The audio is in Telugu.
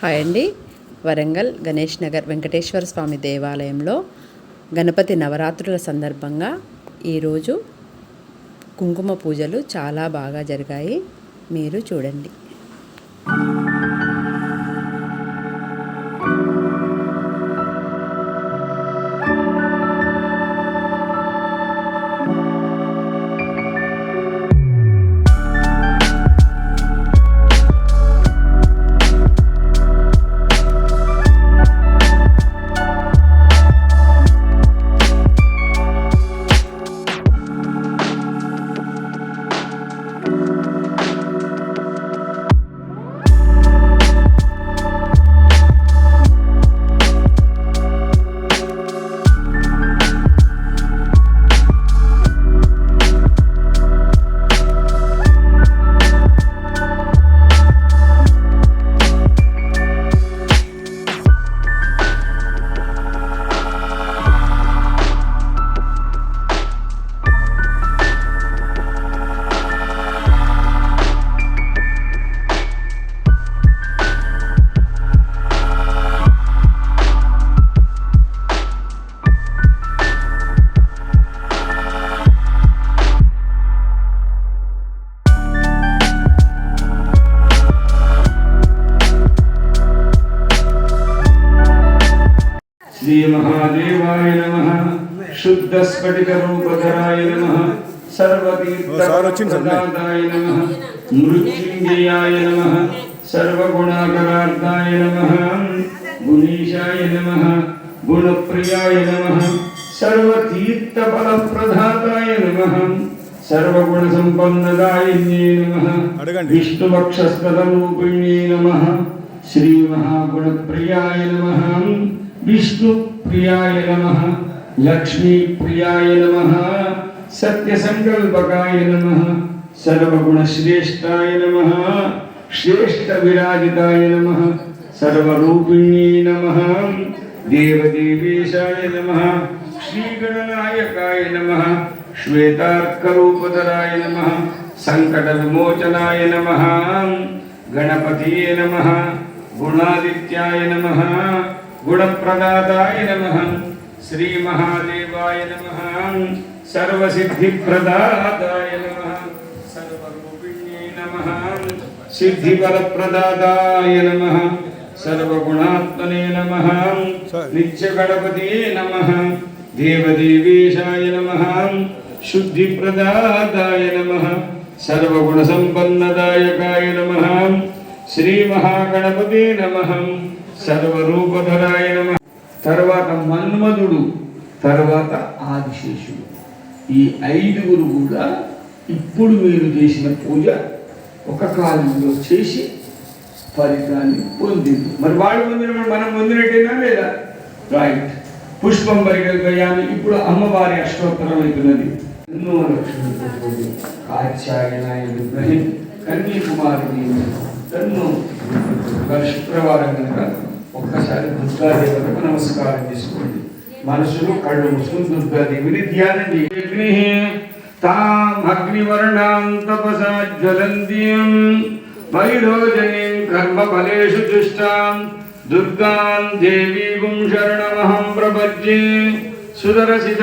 హాయ్ అండి. వరంగల్ గణేష్ నగర్ వెంకటేశ్వర స్వామి దేవాలయంలో గణపతి నవరాత్రుల సందర్భంగా ఈరోజు కుంకుమ పూజలు చాలా బాగా జరిగాయి. మీరు చూడండి. श्रीमहादेवाय नमः शुद्धस्फटिकरूपधराय नमः सर्वतीर्थप्रदाताय नमः मृत्युञ्जयाय नमः सर्वगुणाकरार्दाय नमः गुणेशाय नमः गुणप्रियाय नमः सर्वतीर्थफलप्रदाताय नमः सर्वगुणसम्पन्नदायिन्ये नमः विष्णुवक्षस्तदरूपिण्ये नमः श्रीमहागुणप्रियाय नमः विष्णुप्रियाय नमः। लक्ष्मीप्रियाय नमः। सत्यसङ्कल्पकाय नमः। सर्वगुणश्रेष्ठाय नमः। श्रेष्ठविराजिताय नमः। सर्वरूपिण्ये नमः। देवदेवेशाय नमः। श्रीगणनायकाय नमः। श्वेतार्करूपधराय नमः। सङ्कटविमोचनाय नमः। गणपतिये नमः। गुणादित्याय नमः। गुणप्रदाताय नमः श्रीमहादेवाय नमः सर्वसिद्धिप्रदाताय नमः सर्वरूपिण्ये नमः सिद्धिपरप्रदाताय नमः सर्वगुणात्मने नमः नित्यगणपते नमः देवदेवेशाय नमः शुद्धिप्रदाताय नमः सर्वगुणसम्पन्नदायकाय नमः श्रीमहागणपते नमः సర్వరూపధరాయ నమ తర్వాత మన్మధుడు తర్వాత ఆదిశేషుడు ఈ ఐదుగురు కూడా ఇప్పుడు మీరు చేసిన పూజ ఒక కాలంలో చేసి ఫలితాన్ని పొందింది మరి వాళ్ళు పొందినప్పుడు మనం పొందినట్టేనా లేదా రైట్ పుష్పం పరిగల్పయామి ఇప్పుడు అమ్మవారి అష్టోత్తరం అవుతున్నది ఎన్నో లక్ష్మి కాత్యాయనాయ విగ్రహం కన్యాకుమారి తన్ను శుక్రవారం కనుక ఒకసారి దుర్గాదేవతకు నమస్కారం చేసుకోండి. మనసులో కళ్ళు ముసుకుని దుర్గాదేవిని ధ్యానం చేయండి తాం అగ్నివర్ణాం తపసా జ్వలంతియం వైరోజనీం కర్మ ఫలేషు దుష్టాం. దుర్గాం దేవీగుం శరణమహం ప్రపద్యే. సుదరసిత